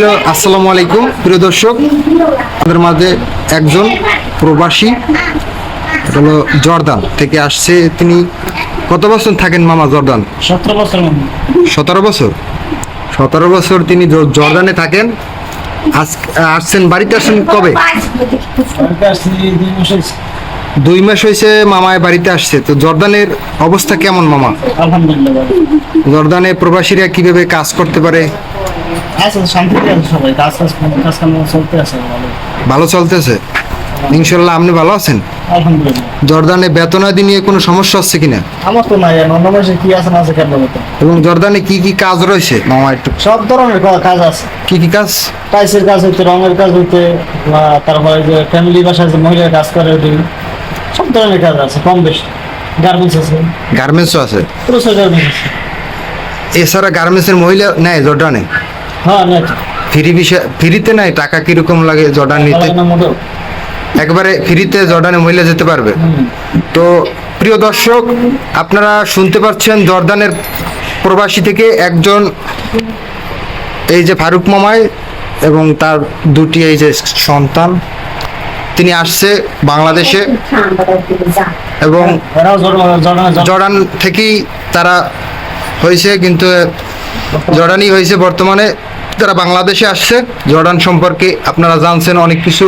Hello, আসসালামু আলাইকুম। প্রিয় দর্শক আমাদের মাঝে একজন প্রবাসী হলো জর্দান থেকে আসছে। তিনি কত বছর থাকেন মামা জর্দান? সতেরো বছর সতেরো বছর? সতেরো বছর তিনি জর্দানে থাকেন। আজ আসছেন বাড়িতে আসছেন কবে? দুই মাস হয়েছে। মামায় বাড়িতে আসছে। তো জর্দানের অবস্থা কেমন মামা? আলহামদুলিল্লাহ জর্দানে প্রবাসীরা কীভাবে কাজ করতে পারে? আছে শান্তিতে আছে সবাই। কাজ কাজ কাজ কাম চলতে আছে ভালো ভালো চলতেছে? ইনশাল্লাহ আপনি ভালো আছেন? আলহামদুলিল্লাহ। জর্দানে বেতনাদি নিয়ে কোনো সমস্যা হচ্ছে কিনা? আমার তো নাই অন্য মাসে কি আছে না আছে কেন বলতো এবং জর্দানে কি কি কাজ রয়েছে? মামা একটু। সব ধরনের কাজ আছে। কি কি কাজ? টাইসের কাজ হইতে রঙের কাজ হইতে তারপরে যে ফ্যামিলি বাসায় যে মহিলার কাজ করে ওই সব ধরনের কাজ আছে কম বেশি। গার্মেন্টস আছে। গার্মেন্টসও আছে? প্রচুর গার্মেন্টস আছে। এছাড়া গার্মেন্টসের মহিলা নেয় জর্ডানে হ্যাঁ ফ্রি বিষয় ফ্রিতে নেয় টাকা কীরকম লাগে জর্ডান নিতে? একবারে ফ্রিতে জর্ডানে মহিলা যেতে পারবে। তো প্রিয় দর্শক আপনারা শুনতে পাচ্ছেন জর্দানের প্রবাসী থেকে একজন এই যে ফারুক মামাই এবং তার দুটি এই যে সন্তান তিনি আসছে বাংলাদেশে এবং জর্ডান থেকেই তারা হয়েছে কিন্তু জর্ডানই হয়েছে বর্তমানে তারা বাংলাদেশে আসছে, জর্ডান সম্পর্কে আপনারা জানছেন অনেক কিছু।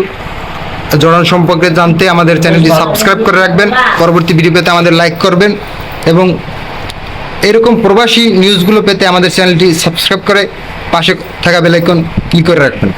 জর্ডান সম্পর্কে জানতে আমাদের চ্যানেলটি সাবস্ক্রাইব করে রাখবেন, পরবর্তী ভিডিও পেতে আমাদের লাইক করবেন এবং এরকম প্রবাসী নিউজগুলো পেতে আমাদের চ্যানেলটি সাবস্ক্রাইব করে পাশে থাকা বেলাইকন ক্লিক করে রাখবেন?